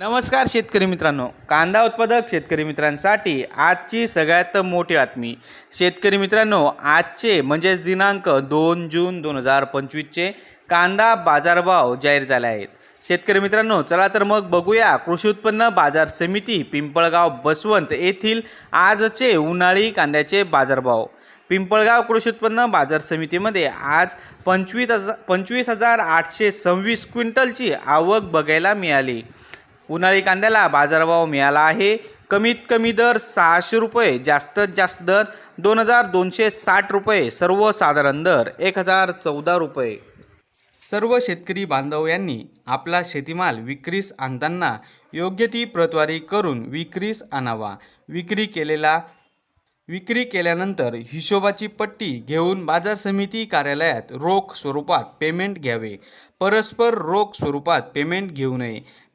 नमस्कार शेतकरी मित्रांनो. कांदा उत्पादक शेतकरी मित्रांसाठी आजची सगळ्यात मोठी बातमी. शेतकरी मित्रांनो आजचे म्हणजेच दिनांक दोन जून दोन हजार पंचवीसचे कांदा बाजारभाव जाहीर झाले आहेत. शेतकरी मित्रांनो चला तर मग बघूया कृषी उत्पन्न बाजार समिती पिंपळगाव बसवंत येथील आजचे उन्हाळी कांद्याचे बाजारभाव. पिंपळगाव कृषी उत्पन्न बाजार समितीमध्ये आज पंचवीस हजार पंचवीस हजार आठशे सव्वीस क्विंटलची आवक बघायला मिळाली. उन्हाळी कांद्याला बाजारभाव मिळाला आहे. कमीत कमी दर सहाशे रुपये जास्तीत जास्त दर दोन हजार दोनशे साठ रुपये सर्वसाधारण दर एक हजार चौदा रुपये. सर्व शेतकरी बांधव यांनी आपला शेतीमाल विक्रीस आणताना योग्य ती प्रतवारी करून विक्रीस आणावा. विक्री केलेला विक्री केल्यानंतर हिशोबाची पट्टी घेऊन बाजार समिती कार्यालयात रोख स्वरूपात पेमेंट घ्यावे. परस्पर रोख स्वरूपात पेमेंट घेऊ नये.